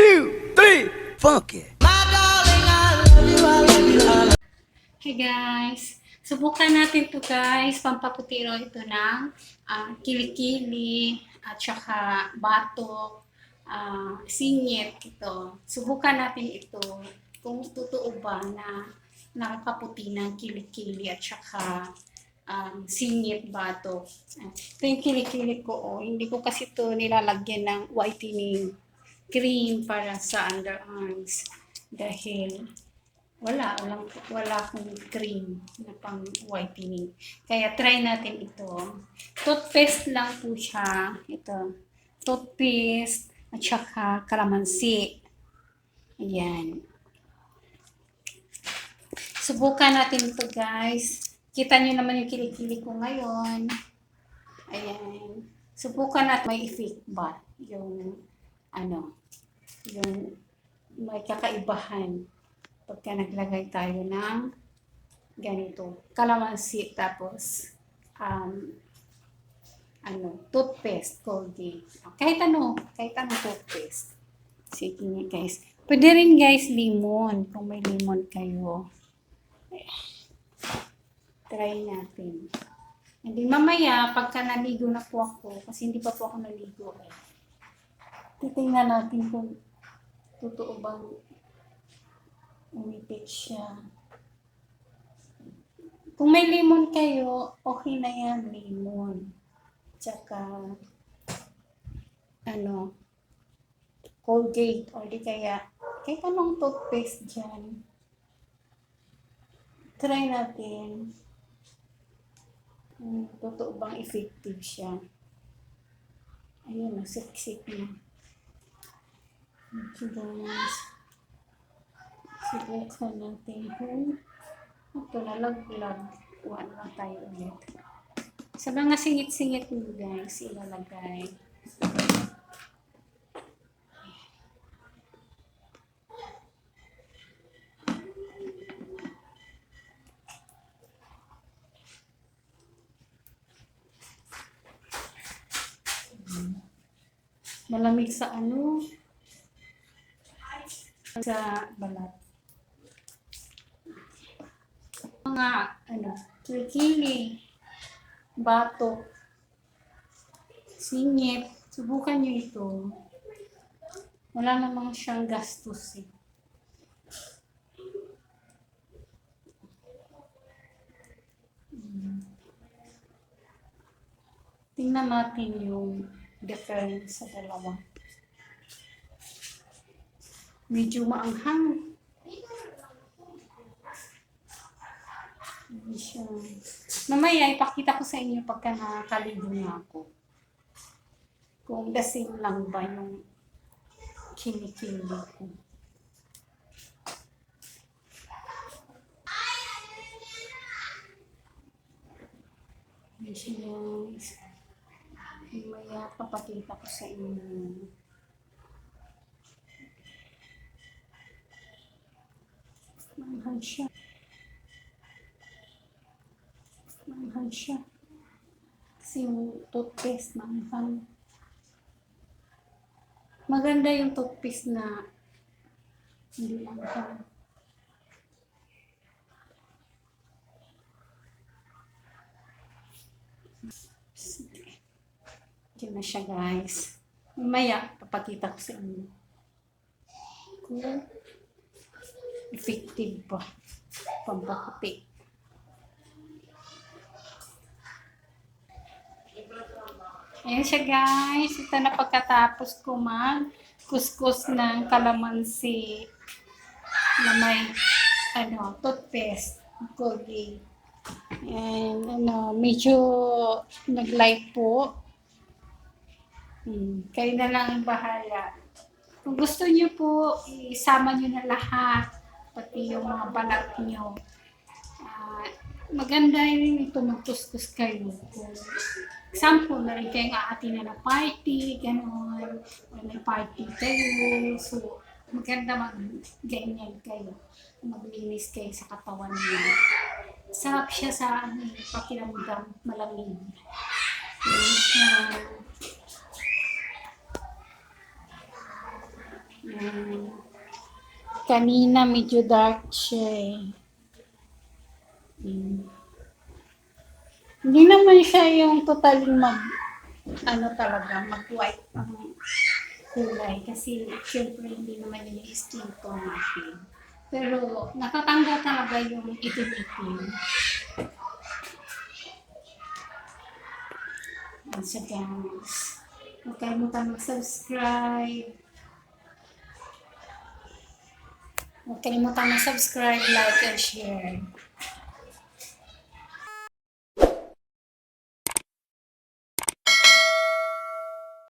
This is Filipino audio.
two, three, funky. Hey guys! Subukan natin to guys, pampaputiro ito ng ah, kilikili at saka batok, ah, singit ito. Subukan natin ito kung totoo ba na nakakaputi ng kilikili at saka um, singit batok. Ito yung kilikili ko. Oh. Hindi ko kasi ito nilalagyan ng whitening cream para sa underarms dahil wala, walang, wala akong cream na pang whitening. Kaya try natin ito. Toothpaste lang po siya. Ito. Toothpaste at saka kalamansi. Ayan. Subukan natin ito guys. Kita nyo naman yung kilikili ko ngayon. Ayan. Subukan natin may effect ba yung ano, yung may kakaibahan pagka naglagay tayo ng ganito, kalamansi, tapos, um, ano, toothpaste, Colgate. Kahit ano, kahit ano toothpaste. Sige nga guys. Pwede rin guys, limon, kung may limon kayo. Try natin. Hindi mamaya, pagka naligo na po ako, kasi hindi pa po ako naligo eh. Titingnan natin kung totoo bang umipit siya. Kung may limon kayo, okay na yan, limon. Tsaka, ano, Colgate, o di kaya, kahit anong toothpaste dyan. Try natin. Kung totoo bang effective siya. Ayun, nasiksik na. Guys. Subukan natin kung ito nalaglag. Kuha na lang tayo ulit. Sa mga singit-singit mo guys, ilalagay. Malamig sa ano? Sa balat. Mga ano, kilikili, bato, singit. Subukan nyo ito. Wala namang siyang gastos eh. Tingnan natin yung difference sa dalawa. Medyo maanghang. Hindi siya. Mamaya, ipakita ko sa inyo pagka nakakaligo na ako. Kung same lang ba yung kinikili ko. Hindi siya Mamaya, papakita ko sa inyo. Manghang siya. Manghang siya. Kasi yung toothpaste. Maganda yung toothpaste na hindi manghang. Diyan na siya guys. Mamaya, papakita ko sa inyo. Kung effective ba pampaputi. Ayan siya guys. Ito na pagkatapos ko mag kuskus ng kalamansi na may ano, toothpaste, Colgate. And ano, medyo nag-light po. Hmm, kayo na lang ang bahala. Kung gusto niyo po, isama niyo na lahat, pati yung mga balat niyo. Ah, maganda rin ito magkuskus kayo. Kung example, meron kayong aatin na party, gano'n, o may party kayo. So, maganda mag-ganyan kayo. Maglinis kayo sa katawan niyo. Sarap siya sa ano, pakiramdam, malamig. Yun siya. Kanina medyo dark siya eh. Mm. Hindi naman siya yung totaling mag, ano talaga, mag-white ang kulay. Kasi syempre hindi naman yun yung skin tone natin. Pero natatanggal talaga yung itim-itim. Yan siya guys. Huwag kalimutan mag-subscribe. Huwag kalimutan mag-subscribe, like, and share.